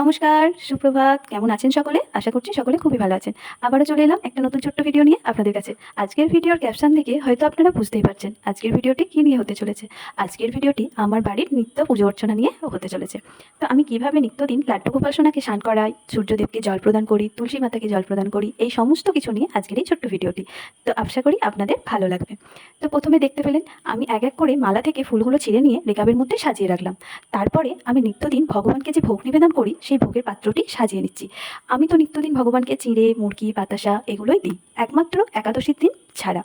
নমস্কার, সুপ্রভাত। কেমন আছেন সকলে? আশা করছি সকলে খুবই ভালো আছেন। আবারও চলে এলাম একটা নতুন ছোট্ট ভিডিও নিয়ে আপনাদের কাছে। আজকের ভিডিওর ক্যাপশন দেখে হয়তো আপনারা বুঝতেই পারছেন আজকের ভিডিওটি কী নিয়ে হতে চলেছে। আজকের ভিডিওটি আমার বাড়ির নিত্য পুজো অর্চনা নিয়ে হতে চলেছে। তো আমি কীভাবে নিত্যদিন লাড্ডু গোপাল সোনাকে স্নান করাই, সূর্যদেবকে জল প্রদান করি, তুলসী মাতাকে জল প্রদান করি, এই সমস্ত কিছু নিয়ে আজকের এই ছোট্ট ভিডিওটি তো আশা করি আপনাদের ভালো লাগবে। তো প্রথমে দেখতে পেলেন, আমি এক এক করে মালা থেকে ফুলগুলো ছিঁড়ে নিয়ে রেকাবের মধ্যে সাজিয়ে রাখলাম। তারপরে আমি নিত্যদিন ভগবানকে যে ভোগ নিবেদন করি সেই ভোগের পাত্রটি সাজিয়ে নিচ্ছি। আমি তো নিত্যদিন ভগবানকে চিঁড়ে, মুরগি, বাতাসা এগুলোই দিই, একমাত্র একাদশীর দিন ছাড়া।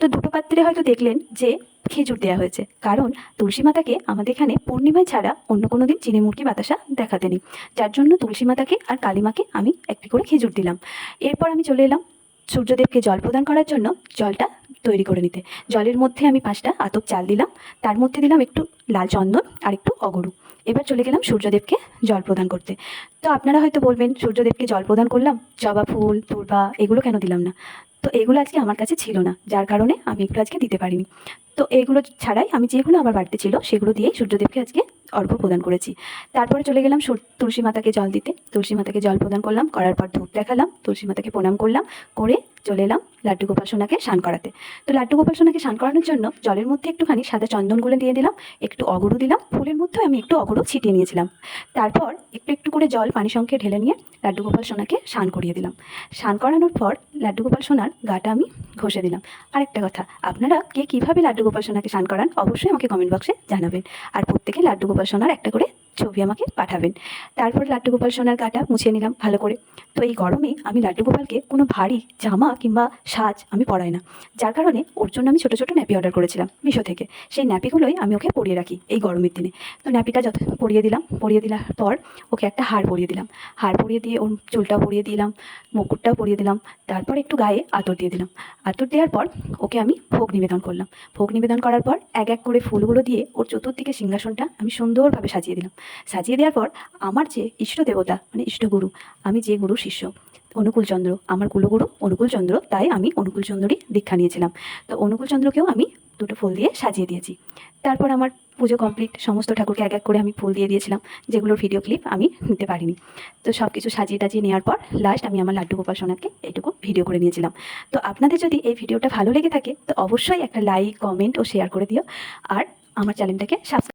তো দুটো পাত্রে হয়তো দেখলেন যে খেজুর দেওয়া হয়েছে, কারণ তুলসী মাতাকে আমাদের এখানে পূর্ণিমায় ছাড়া অন্য কোনো দিন চিনে মুরগি, বাতাসা দেখাতে নেই। যার জন্য তুলসী মাতাকে আর কালীমাকে আমি একটি করে খেজুর দিলাম। এরপর আমি চলে এলাম সূর্যদেবকে জল প্রদান করার জন্য জলটা তৈরি করে নিতে। জলের মধ্যে আমি পাঁচটা আতপ চাল দিলাম, তার মধ্যে দিলাম একটু লাল চন্দন আর একটু অগরু। এবার চলে গেলাম সূর্যদেবকে জল প্রদান করতে। তো আপনারা হয়তো বলবেন, সূর্যদেবকে জল প্রদান করলাম? জবা ফুল দুর্বা এগুলো কেন দিলাম না? তো এগুলো আজকে আমার কাছে ছিল না, যার কারণে আমি এগুলো আজকে দিতে পারিনি। তো এগুলো ছাড়াই আমি যেগুলো আমার বাড়িতে ছিল, সেগুলো দিয়েই সূর্যদেবকে আজকে অর্ঘ্য প্রদান করেছি। তারপরে চলে গেলাম তুলসী মাতাকে জল দিতে। তুলসী মাতাকে জল প্রদান করলাম, করার পর ধূপ দেখালাম, তুলসী মাতাকে প্রণাম করলাম, করে চলে এলাম লাড্ডু গোপাল সোনাকে স্নান করাতে। তো লাড্ডু গোপাল সোনাকে স্নান করানোর জন্য জলের মধ্যে একটুখানি সাদা চন্দন গুলে দিয়ে দিলাম, একটু অগরু দিলাম, ফুলের মধ্যে আমি একটু অগরু ছিটিয়ে নিয়েছিলাম। তারপর একটু একটু করে জল পানি সঙ্গে ঢেলে নিয়ে লাড্ডু গোপাল সোনাকে স্নান করিয়ে দিলাম। স্নান করানোর পর লাড্ডু গোপাল সোনার গাটা আমি ঘষে দিলাম। আরেকটা কথা, আপনারা কে কীভাবে লাড্ডু গোপাল সোনাকে স্নান করান অবশ্যই আমাকে কমেন্ট বক্সে জানাবেন। আর প্রত্যেকে লাড্ডু গোপাল সোনার একটা করে ছবি আমাকে পাঠাবেন। তারপর লাড্ডু গোপাল সোনার গাটা মুছে নিলাম ভালো করে। তো এই গরমে আমি লাড্ডু গোপালকে কোনো ভারী জামা কিংবা সাজ আমি পরাই না। যার কারণে ওর জন্য আমি ছোটো ছোটো ন্যাপি অর্ডার করেছিলাম মিশো থেকে। সেই ন্যাপিগুলোই আমি ওকে পরিয়ে রাখি এই গরমের দিনে। তো ন্যাপিটা যত পরিয়ে দিলাম, পরিয়ে দেওয়ার পর ওকে একটা হার পরিয়ে দিলাম। হার পরিয়ে দিয়ে ওর চুলটাও পরিয়ে দিলাম, মুকুটটাও পরিয়ে দিলাম। তারপর একটু গায়ে আতর দিয়ে দিলাম। আতর দেওয়ার পর ওকে আমি ভোগ নিবেদন করলাম। ভোগ নিবেদন করার পর এক এক করে ফুলগুলো দিয়ে ওর চতুর্দিকে সিংহাসনটা আমি সুন্দরভাবে সাজিয়ে দিলাম। সাজিয়ে দেওয়ার পর আমার যে ইষ্ট দেবতা মানে ইষ্টগুরু আমি যে গুরু শিষ্য, অনুকূল চন্দ্র, আমার কুলগুরু অনুকূল চন্দ্র, তাই আমি অনুকূল চন্দ্রই দীক্ষা নিয়েছিলাম। তো অনুকূল চন্দ্রকেও আমি দুটো ফুল দিয়ে সাজিয়ে দিয়েছি। তারপর আমার পুজো কমপ্লিট সমস্ত ঠাকুরকে এক এক করে আমি ফুল দিয়ে দিয়েছিলাম, যেগুলোর ভিডিও ক্লিপ আমি নিতে পারিনি। তো সব কিছু সাজিয়ে টাজিয়ে নেওয়ার পর লাস্ট আমি আমার লাড্ডু গোপাল সোনাকে এইটুকু ভিডিও করে নিয়েছিলাম। তো আপনাদের যদি এই ভিডিওটা ভালো লেগে থাকে, তো অবশ্যই একটা লাইক কমেন্ট ও শেয়ার করে দিও। আর আমার চ্যানেলটাকে সাবস্ক্রাইব